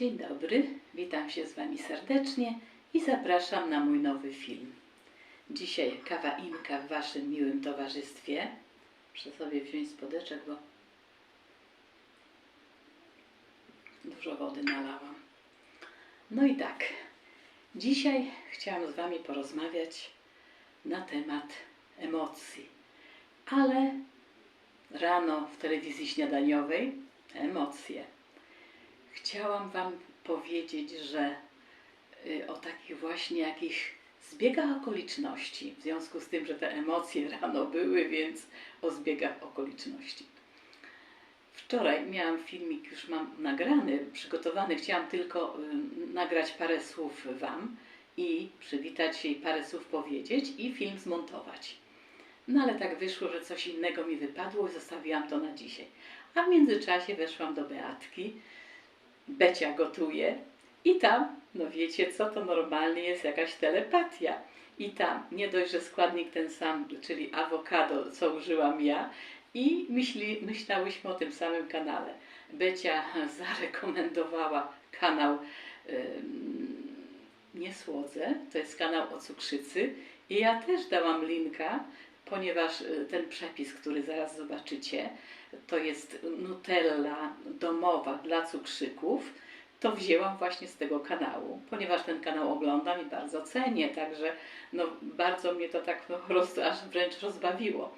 Dzień dobry, witam się z Wami serdecznie i zapraszam na mój nowy film. Dzisiaj kawa Inka w Waszym miłym towarzystwie. Muszę sobie wziąć spodeczek, bo dużo wody nalałam. No i tak, dzisiaj chciałam z Wami porozmawiać na temat emocji, ale rano w telewizji śniadaniowej emocje. Chciałam Wam powiedzieć, że y, o takich właśnie jakichś zbiegach okoliczności, w związku z tym, że te emocje rano były, więc o zbiegach okoliczności. Wczoraj miałam filmik, już mam nagrany, przygotowany, chciałam tylko y, nagrać parę słów Wam i przywitać się i parę słów powiedzieć i film zmontować. No ale tak wyszło, że coś innego mi wypadło i zostawiłam to na dzisiaj. A w międzyczasie weszłam do Beatki, Becia gotuje i tam, no wiecie co, to normalnie jest jakaś telepatia. I tam nie dość, że składnik ten sam, czyli awokado, co użyłam ja, i myśli, myślałyśmy o tym samym kanale. Becia zarekomendowała kanał ym, Nie to jest kanał o cukrzycy i ja też dałam linka, ponieważ y, ten przepis, który zaraz zobaczycie, to jest Nutella domowa dla cukrzyków, to wzięłam właśnie z tego kanału, ponieważ ten kanał oglądam i bardzo cenię, także no, bardzo mnie to tak no, roz, aż wręcz rozbawiło.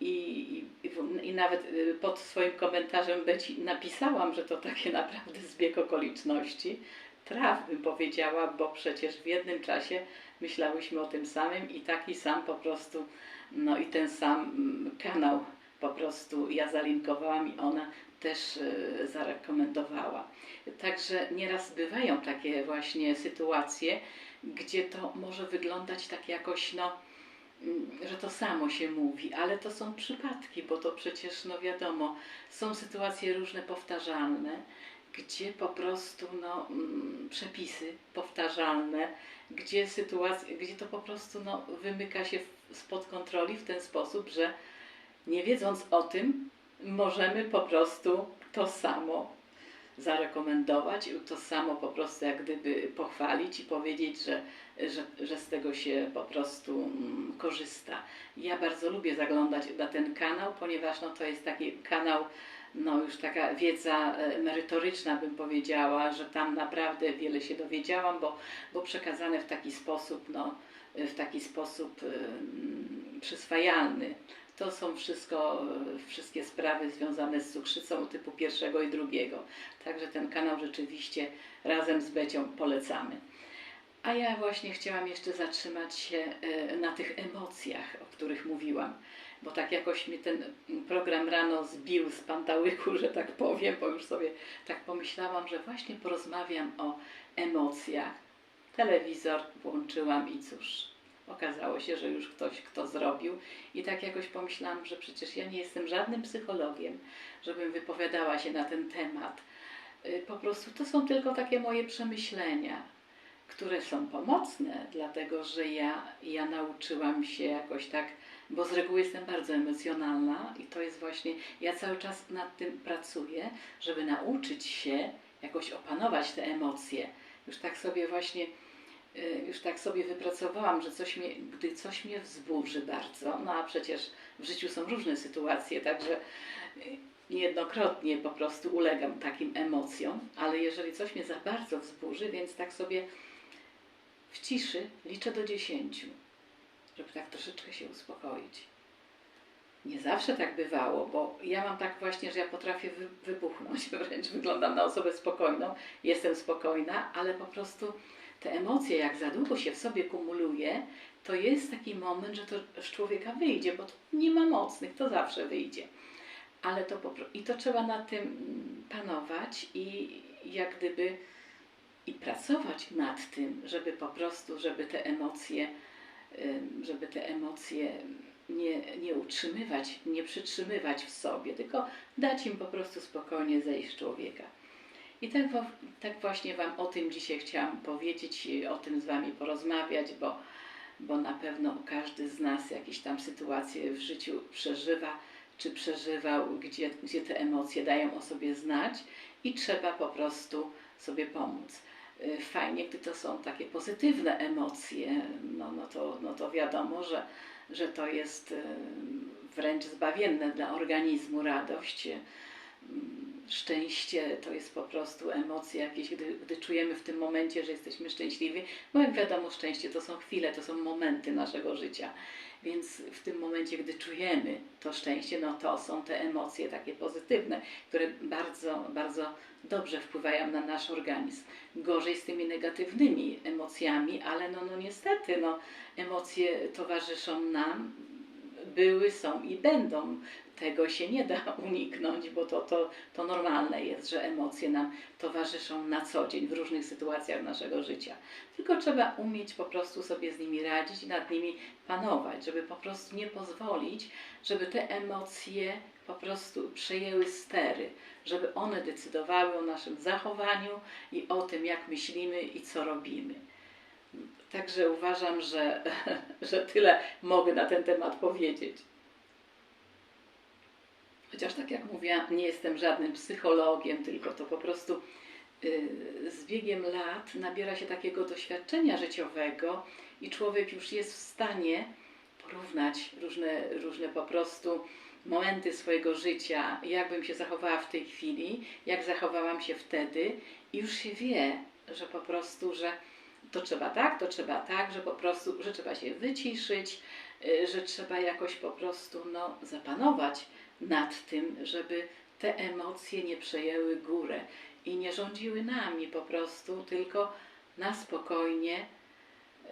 I, i, I nawet y, pod swoim komentarzem napisałam, że to takie naprawdę zbieg okoliczności. Traf bym powiedziała, bo przecież w jednym czasie myślałyśmy o tym samym i taki sam po prostu, no i ten sam mm, kanał po prostu ja zalinkowałam i ona też y, zarekomendowała. Także nieraz bywają takie właśnie sytuacje, gdzie to może wyglądać tak jakoś, no, mm, że to samo się mówi, ale to są przypadki, bo to przecież, no wiadomo, są sytuacje różne powtarzalne, gdzie po prostu no, mm, przepisy powtarzalne, gdzie sytuacje, gdzie to po prostu no, wymyka się spod kontroli w ten sposób, że nie wiedząc o tym, możemy po prostu to samo zarekomendować, to samo po prostu jak gdyby pochwalić i powiedzieć, że, że, że z tego się po prostu mm, korzysta. Ja bardzo lubię zaglądać na ten kanał, ponieważ no, to jest taki kanał, no już taka wiedza e, merytoryczna bym powiedziała, że tam naprawdę wiele się dowiedziałam, bo, bo przekazane w taki sposób, no, w taki sposób um, przyswajalny to są wszystko, wszystkie sprawy związane z cukrzycą typu pierwszego i drugiego. Także ten kanał rzeczywiście razem z Becią polecamy. A ja właśnie chciałam jeszcze zatrzymać się e, na tych emocjach, o których mówiłam, bo tak jakoś mi ten program rano zbił z pantałyku, że tak powiem, bo już sobie tak pomyślałam, że właśnie porozmawiam o emocjach. Telewizor włączyłam i cóż, Okazało się, że już ktoś kto zrobił i tak jakoś pomyślałam, że przecież ja nie jestem żadnym psychologiem, żebym wypowiadała się na ten temat. Y, po prostu to są tylko takie moje przemyślenia, które są pomocne, dlatego że ja, ja nauczyłam się jakoś tak, bo z reguły jestem bardzo emocjonalna i to jest właśnie, ja cały czas nad tym pracuję, żeby nauczyć się jakoś opanować te emocje. Już tak sobie właśnie Y, już tak sobie wypracowałam, że coś mnie, gdy coś mnie wzburzy bardzo, no a przecież w życiu są różne sytuacje, także y, niejednokrotnie po prostu ulegam takim emocjom, ale jeżeli coś mnie za bardzo wzburzy, więc tak sobie w ciszy liczę do dziesięciu, żeby tak troszeczkę się uspokoić. Nie zawsze tak bywało, bo ja mam tak właśnie, że ja potrafię wybuchnąć, wręcz wyglądam na osobę spokojną, jestem spokojna, ale po prostu te emocje, jak za długo się w sobie kumuluje, to jest taki moment, że to z człowieka wyjdzie, bo to nie ma mocnych, to zawsze wyjdzie. Ale to po, i to trzeba nad tym panować i jak gdyby i pracować nad tym, żeby po prostu, żeby te emocje, żeby te emocje nie, nie utrzymywać, nie przytrzymywać w sobie, tylko dać im po prostu spokojnie zejść człowieka. I tak, tak właśnie Wam o tym dzisiaj chciałam powiedzieć, o tym z Wami porozmawiać, bo, bo na pewno każdy z nas jakieś tam sytuacje w życiu przeżywa, czy przeżywał, gdzie, gdzie te emocje dają o sobie znać i trzeba po prostu sobie pomóc. Y, Fajnie, gdy to są takie pozytywne emocje, no, no, to, no to wiadomo, że, że to jest y, wręcz zbawienne dla organizmu radość. y, Szczęście to jest po prostu emocje jakieś, gdy, gdy czujemy w tym momencie, że jesteśmy szczęśliwi, bo jak wiadomo, szczęście to są chwile, to są momenty naszego życia. Więc w tym momencie, gdy czujemy to szczęście, no to są te emocje takie pozytywne, które bardzo, bardzo dobrze wpływają na nasz organizm. Gorzej z tymi negatywnymi emocjami, ale no, no niestety, no, emocje towarzyszą nam, były, są i będą. Tego się nie da uniknąć, bo to, to, to normalne jest, że emocje nam towarzyszą na co dzień w różnych sytuacjach naszego życia. Tylko trzeba umieć po prostu sobie z nimi radzić i nad nimi panować, żeby po prostu nie pozwolić, żeby te emocje po prostu przejęły stery, żeby one decydowały o naszym zachowaniu i o tym, jak myślimy i co robimy. Także uważam, że, że tyle mogę na ten temat powiedzieć. Chociaż tak jak mówiłam, nie jestem żadnym psychologiem, tylko to po prostu y, z biegiem lat nabiera się takiego doświadczenia życiowego i człowiek już jest w stanie porównać różne, różne po prostu momenty swojego życia, jakbym się zachowała w tej chwili, jak zachowałam się wtedy i już się wie, że po prostu, że to trzeba tak, to trzeba tak, że po prostu, że trzeba się wyciszyć, y, że trzeba jakoś po prostu no, zapanować nad tym, żeby te emocje nie przejęły górę i nie rządziły nami po prostu, tylko na spokojnie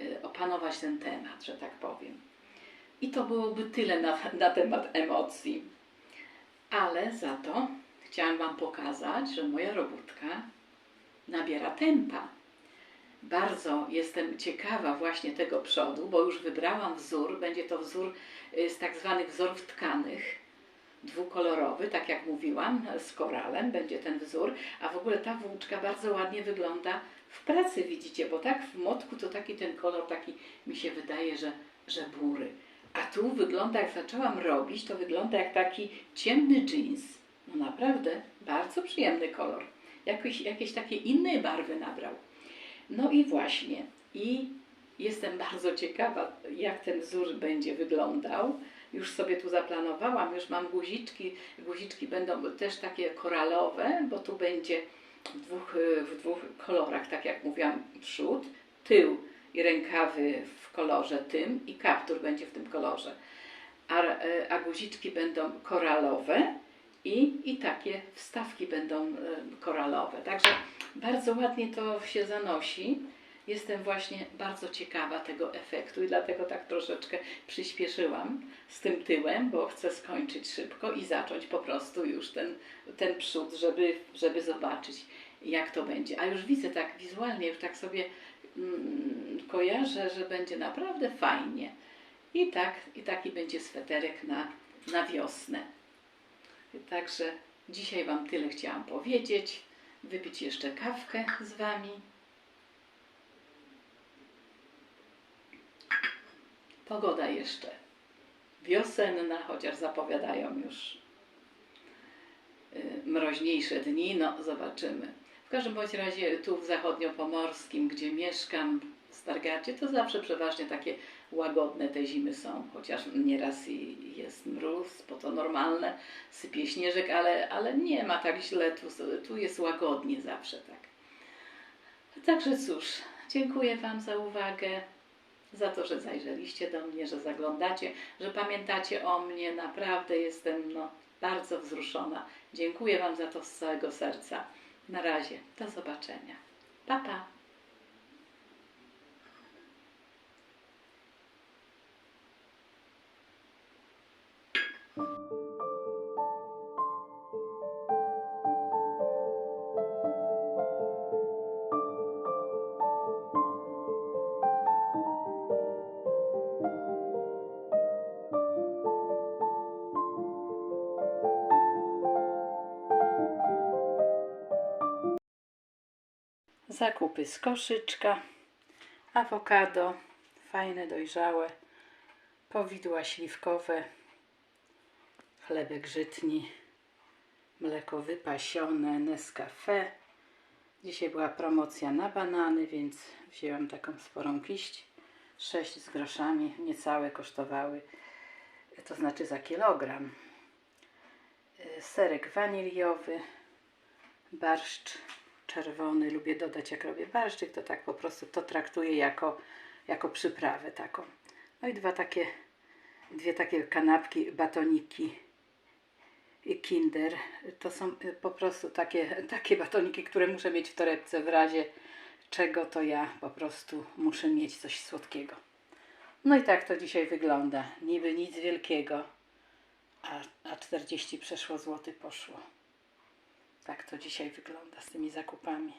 y, opanować ten temat, że tak powiem. I to byłoby tyle na, na temat emocji. Ale za to chciałam Wam pokazać, że moja robótka nabiera tempa. Bardzo jestem ciekawa właśnie tego przodu, bo już wybrałam wzór. Będzie to wzór y, z tak zwanych wzorów tkanych, dwukolorowy, tak jak mówiłam, z koralem będzie ten wzór. A w ogóle ta włóczka bardzo ładnie wygląda w pracy, widzicie, bo tak w motku to taki ten kolor, taki mi się wydaje, że, że bury. A tu wygląda, jak zaczęłam robić, to wygląda jak taki ciemny jeans. No naprawdę, bardzo przyjemny kolor. Jakiś, jakieś takie inne barwy nabrał. No i właśnie, i jestem bardzo ciekawa, jak ten wzór będzie wyglądał. Już sobie tu zaplanowałam, już mam guziczki. Guziczki będą też takie koralowe, bo tu będzie w dwóch, w dwóch kolorach, tak jak mówiłam, przód, tył i rękawy w kolorze tym i kaptur będzie w tym kolorze. A, a guziczki będą koralowe i, i takie wstawki będą e, koralowe. Także bardzo ładnie to się zanosi. Jestem właśnie bardzo ciekawa tego efektu i dlatego tak troszeczkę przyspieszyłam z tym tyłem, bo chcę skończyć szybko i zacząć po prostu już ten, ten przód, żeby, żeby zobaczyć jak to będzie. A już widzę tak wizualnie, już tak sobie mm, kojarzę, że będzie naprawdę fajnie. I tak, i taki będzie sweterek na, na wiosnę. Także dzisiaj Wam tyle chciałam powiedzieć. Wypić jeszcze kawkę z Wami. Pogoda jeszcze wiosenna, chociaż zapowiadają już y, mroźniejsze dni. No, zobaczymy. W każdym bądź razie tu w zachodniopomorskim, gdzie mieszkam, w Stargardzie, to zawsze przeważnie takie łagodne te zimy są, chociaż nieraz i jest mróz, bo to normalne, sypie śnieżek, ale, ale nie ma tak źle, tu, tu jest łagodnie zawsze tak. Także cóż, dziękuję Wam za uwagę, za to, że zajrzeliście do mnie, że zaglądacie, że pamiętacie o mnie. Naprawdę jestem no, bardzo wzruszona. Dziękuję Wam za to z całego serca. Na razie, do zobaczenia. Pa, pa. Zakupy z koszyczka, awokado, fajne, dojrzałe, powidła śliwkowe, chlebek żytni, mleko wypasione, Nescafe, Dzisiaj była promocja na banany, więc wzięłam taką sporą kiść. 6 z groszami, niecałe kosztowały, to znaczy za kilogram. Serek waniliowy, barszcz czerwony. Lubię dodać, jak robię barszczyk, to tak po prostu to traktuję jako, jako przyprawę taką. No i dwa takie, dwie takie kanapki, batoniki Kinder. To są y, po prostu takie, takie batoniki, które muszę mieć w torebce w razie czego to ja po prostu muszę mieć coś słodkiego. No i tak to dzisiaj wygląda. Niby nic wielkiego, a, a 40 przeszło złoty poszło. Tak to dzisiaj wygląda z tymi zakupami.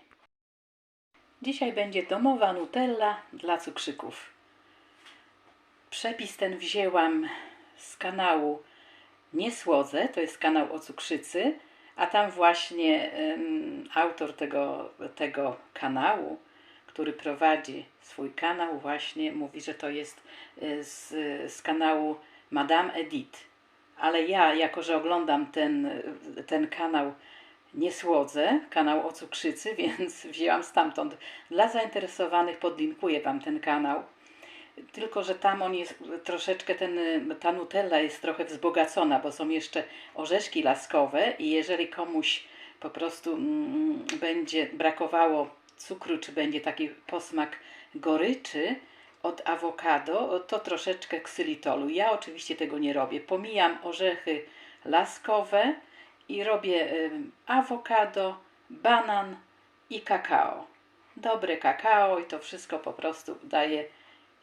Dzisiaj będzie domowa Nutella dla cukrzyków. Przepis ten wzięłam z kanału Niesłodze, to jest kanał o cukrzycy, a tam właśnie em, autor tego, tego kanału, który prowadzi swój kanał, właśnie mówi, że to jest y, z, z kanału Madame Edith. Ale ja, jako że oglądam ten, ten kanał Niesłodze, kanał o cukrzycy, więc wzięłam stamtąd. Dla zainteresowanych podlinkuję Wam ten kanał. Tylko, że tam on jest troszeczkę, ten, ta Nutella jest trochę wzbogacona, bo są jeszcze orzeszki laskowe i jeżeli komuś po prostu mm, będzie brakowało cukru, czy będzie taki posmak goryczy od awokado, to troszeczkę ksylitolu. Ja oczywiście tego nie robię. Pomijam orzechy laskowe i robię awokado, banan i kakao. Dobre kakao i to wszystko po prostu daje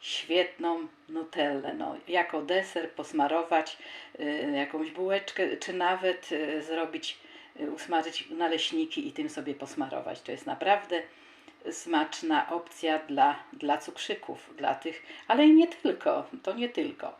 świetną nutellę. No, jako deser posmarować y, jakąś bułeczkę, czy nawet y, zrobić, y, usmażyć naleśniki i tym sobie posmarować. To jest naprawdę smaczna opcja dla, dla cukrzyków, dla tych, ale i nie tylko, to nie tylko.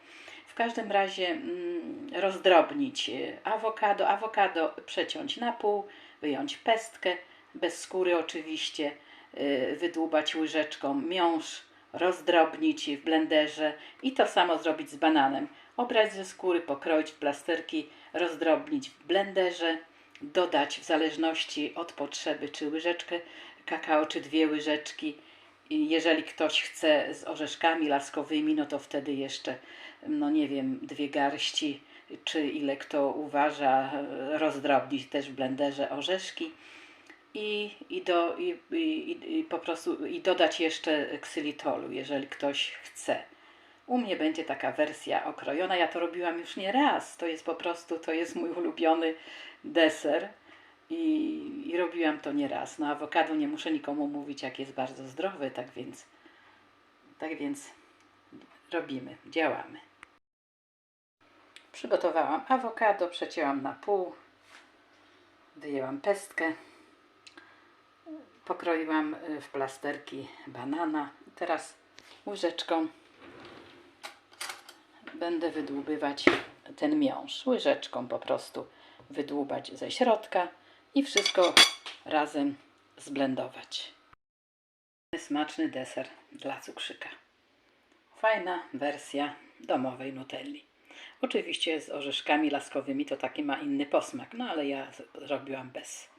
Każdym razie mm, rozdrobnić y, awokado, awokado przeciąć na pół, wyjąć pestkę, bez skóry oczywiście, y, wydłubać łyżeczką miąższ, rozdrobnić w blenderze i to samo zrobić z bananem. Obrać ze skóry, pokroić w plasterki, rozdrobnić w blenderze, dodać w zależności od potrzeby, czy łyżeczkę kakao, czy dwie łyżeczki. Jeżeli ktoś chce z orzeszkami laskowymi, no to wtedy jeszcze, no nie wiem, dwie garści, czy ile kto uważa, rozdrobnić też w blenderze orzeszki i, i, do, i, i, i po prostu i dodać jeszcze ksylitolu, jeżeli ktoś chce. U mnie będzie taka wersja okrojona. Ja to robiłam już nie raz. To jest po prostu, to jest mój ulubiony deser i, i robiłam to nie raz. No awokado nie muszę nikomu mówić, jak jest bardzo zdrowy, tak więc, tak więc robimy, działamy. Przygotowałam awokado, przecięłam na pół, wyjęłam pestkę, pokroiłam y, w plasterki banana. Teraz łyżeczką będę wydłubywać ten miąższ. Łyżeczką po prostu wydłubać ze środka i wszystko razem zblendować. Smaczny deser dla cukrzyka. Fajna wersja domowej nutelli. Oczywiście z orzeszkami laskowymi to taki ma inny posmak, no ale ja zrobiłam bez.